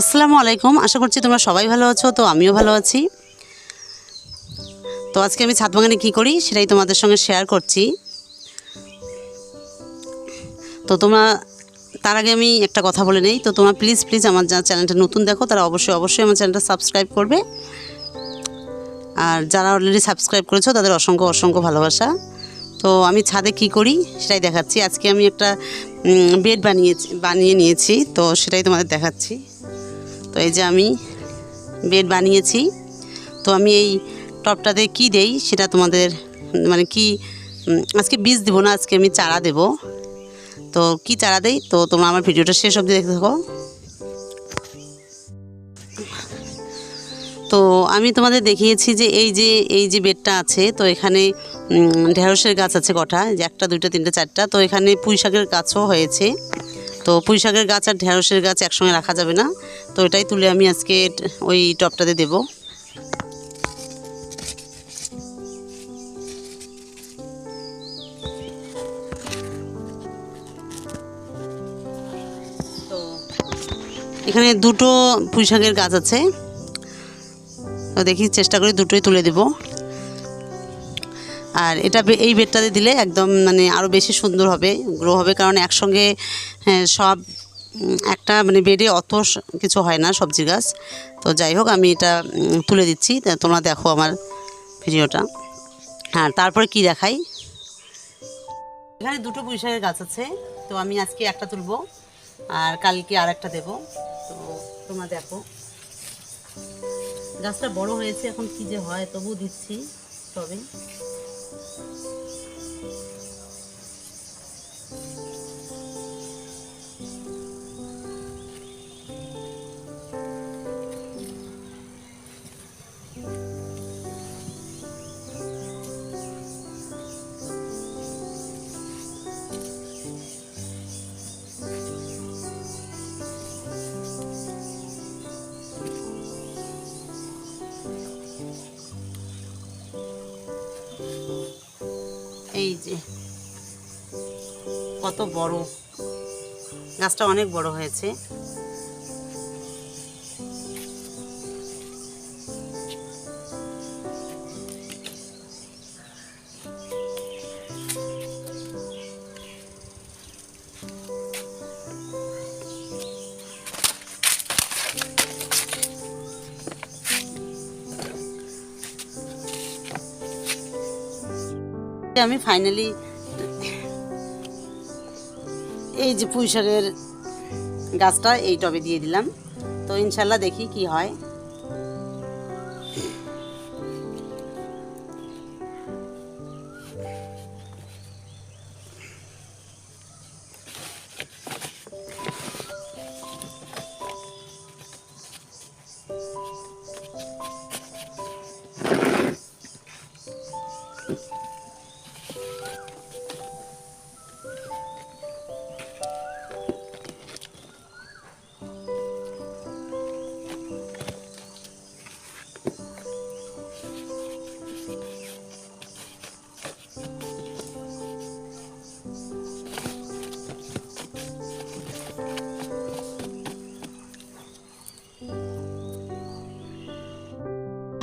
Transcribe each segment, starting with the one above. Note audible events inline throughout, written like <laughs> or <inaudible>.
আসসালামু আলাইকুম। আশা করছি তোমরা সবাই ভালো আছো, তো আমিও ভালো আছি। তো আজকে আমি ছাদ বাগানে কী করি সেটাই তোমাদের সঙ্গে শেয়ার করছি। তো তোমরা, তার আগে আমি একটা কথা বলে নেই। তো তোমরা প্লিজ প্লিজ আমার যা চ্যানেলটা নতুন দেখো, তারা অবশ্যই অবশ্যই আমার চ্যানেলটা সাবস্ক্রাইব করবে। আর যারা অলরেডি সাবস্ক্রাইব করেছ, তাদের অসংখ্য অসংখ্য ভালোবাসা। তো আমি ছাদে কি করি সেটাই দেখাচ্ছি। আজকে আমি একটা বেড বানিয়েছি, বানিয়ে নিয়েছি, তো সেটাই তোমাদের দেখাচ্ছি। তো এই যে আমি বেড বানিয়েছি। তো আমি এই টপটাতে কি দেই সেটা তোমাদের মানে কি আজকে বীজ দেবো না, আজকে আমি চারা দেব। তো কি চারা দেই? তো তোমরা আমার ভিডিওটা শেষ অবধি দেখতে থাকো। তো আমি তোমাদের দেখিয়েছি যে এই যে এই যে বেডটা আছে, তো এখানে ঢেঁড়সের গাছ আছে কটা, যে একটা, দুইটা, তিনটা, চারটা, তো এখানে পুঁই শাকের গাছও হয়েছে। তো পুঁই শাকের গাছ আর ঢেঁড়সের গাছ একসঙ্গে রাখা যাবে না, তো এটাই তুলে আমি আজকে ওই টপটাতে দেবো। এখানে দুটো পুঁই শাকের গাছ আছে। তো দেখি চেষ্টা করি দুটোই তুলে দেব। আর এটা এই বেডটাতে দিলে একদম মানে আরও বেশি সুন্দর হবে গ্রো হবে কারণ একসঙ্গে হ্যাঁ, সব একটা মানে বেডে অত কিছু হয় না সবজি গাছ। তো যাই হোক আমি এটা তুলে দিচ্ছি। তোমরা দেখো আমার ভিডিওটা। হ্যাঁ তারপরে কি দেখাই? এখানে দুটো পুঁইশাকের গাছ আছে তো আমি আজকে একটা তুলবো আর কালকে আর একটা দেবো। তো তোমরা দেখো। গাছটা বড় হয়েছে এখন কি যে হয় তবু দিচ্ছি তবে। কত বড়। গাছটা অনেক বড় হয়েছে। আমি ফাইনালি এই যে পুঁই শাকের গাছটা এই টবে দিয়ে দিলাম। তো ইনশাল্লাহ দেখি কি হয়।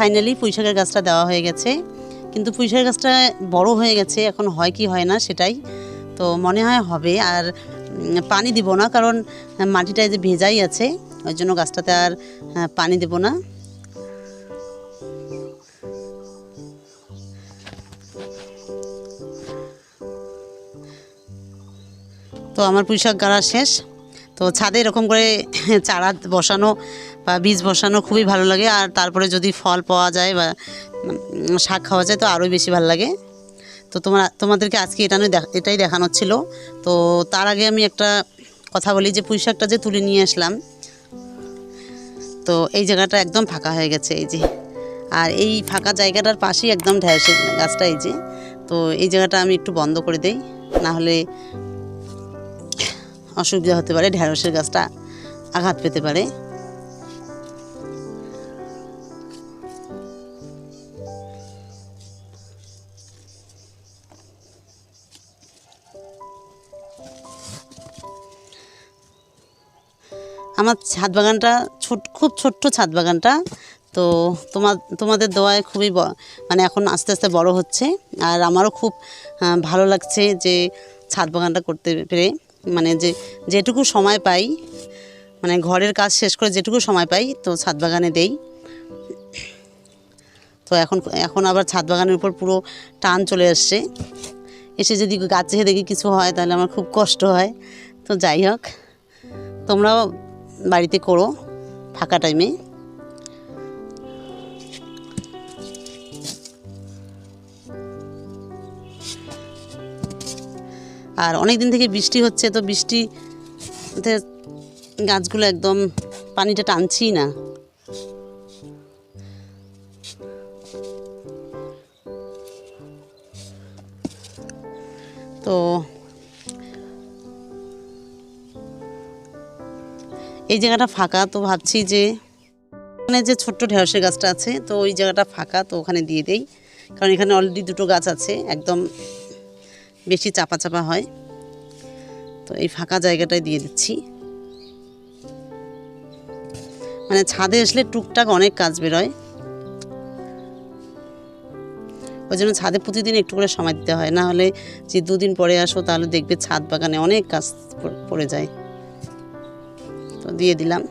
ফাইনালি পুঁইশাকের গাছটা দেওয়া হয়ে গেছে। কিন্তু পুঁইশাকের গাছটা বড় হয়ে গেছে, এখন হয় কি হয় না সেটাই। তো মনে হয় হবে, আর পানি দিব না, কারণ মাটিটা যে ভেজাই আছে, ওই জন্য গাছটাতে আর পানি দেব না। তো আমার পুঁইশাক গাড়া শেষ। তো ছাদে এরকম করে <laughs> চারা বসানো বা বীজ বসানো খুবই ভালো লাগে, আর তারপরে যদি ফল পাওয়া যায় বা শাক খাওয়া যায় তো আরোই বেশি ভালো লাগে। তো তোমার, তোমাদেরকে আজকে এটা এটাই দেখানোর ছিল। তো তার আগে আমি একটা কথা বলি, যে পুঁই শাকটা যে তুলে নিয়ে আসলাম, তো এই জায়গাটা একদম ফাঁকা হয়ে গেছে, এই যে। আর এই ফাঁকা জায়গাটার পাশেই একদম ঢ্যাঁড়সের গাছটা, এই যে। তো এই জায়গাটা আমি একটু বন্ধ করে দেই, না হলে অসুবিধা হতে পারে, ঢ্যাঁড়সের গাছটা আঘাত পেতে পারে। আমার ছাদ বাগানটা ছোট, খুব ছোট্ট ছাদ বাগানটা। তো তোমার তোমাদের দোয়ায় খুবই মানে এখন আস্তে আস্তে বড় হচ্ছে। আর আমারও খুব ভালো লাগছে যে ছাদ বাগানটা করতে পেরে। মানে যে, যেটুকু সময় পাই মানে ঘরের কাজ শেষ করে যেটুকু সময় পাই, তো ছাদ বাগানে দেই। তো এখন এখন আবার ছাদ বাগানের উপর পুরো টান চলে আসছে। এসে যদি গাছে দেখি কিছু হয়, তাহলে আমার খুব কষ্ট হয়। তো যাই হোক, তোমরাও বাড়িতে করো, ফাঁকা টাইমে আর অনেক দিন থেকে বৃষ্টি হচ্ছে, তো বৃষ্টিতে গাছগুলো একদম পানিটা টানছেই না। তো এই জায়গাটা ফাঁকা, তো ভাবছি যে ওখানে যে ছোট্ট ঢেঁড়সের গাছটা আছে, তো ওই জায়গাটা ফাঁকা, তো ওখানে দিয়ে দেই। কারণ এখানে অলরেডি দুটো গাছ আছে, একদম বেশি চাপা চাপা হয়। তো এই ফাঁকা জায়গাটায় দিয়ে দিচ্ছি। মানে ছাদে আসলে টুকটাক অনেক কাজ বেরোয়। ওই জন্য ছাদে প্রতিদিন একটু করে সময় দিতে হয়, না হলে যে দুদিন পরে আসো তাহলে দেখবে ছাদ বাগানে অনেক কাজ পড়ে যায়। তো দিয়ে দিলাম।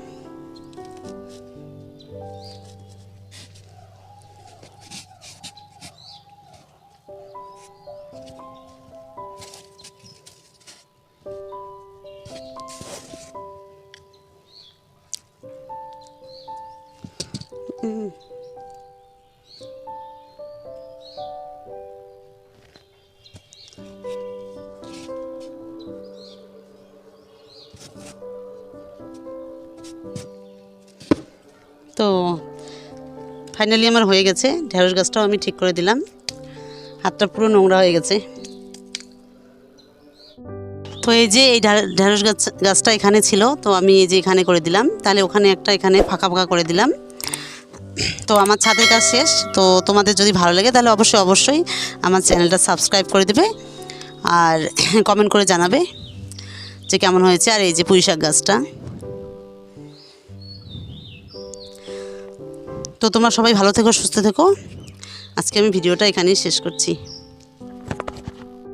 তো ফাইনালি আমার হয়ে গেছে। ঢেঁড়স গাছটাও আমি ঠিক করে দিলাম। হাতটা পুরো নোংরা হয়ে গেছে। তো এই যে এই ঢেঁড়স গাছ, গাছটা এখানে ছিল, তো আমি এই যে এখানে করে দিলাম। তাহলে ওখানে একটা এখানে ফাঁকা ফাঁকা করে দিলাম। তো আমার ছাদের কাজ শেষ। তো তোমাদের যদি ভালো লাগে তাহলে অবশ্যই অবশ্যই আমার চ্যানেলটা সাবস্ক্রাইব করে দেবে। আর <clears throat> কমেন্ট করে জানাবে যে কেমন হয়েছে আর এই যে পুঁই শাক গাছটা। তো তোমরা সবাই ভালো থেকো সুস্থ থেকো। আজকে আমি ভিডিওটা এখানেই শেষ করছি।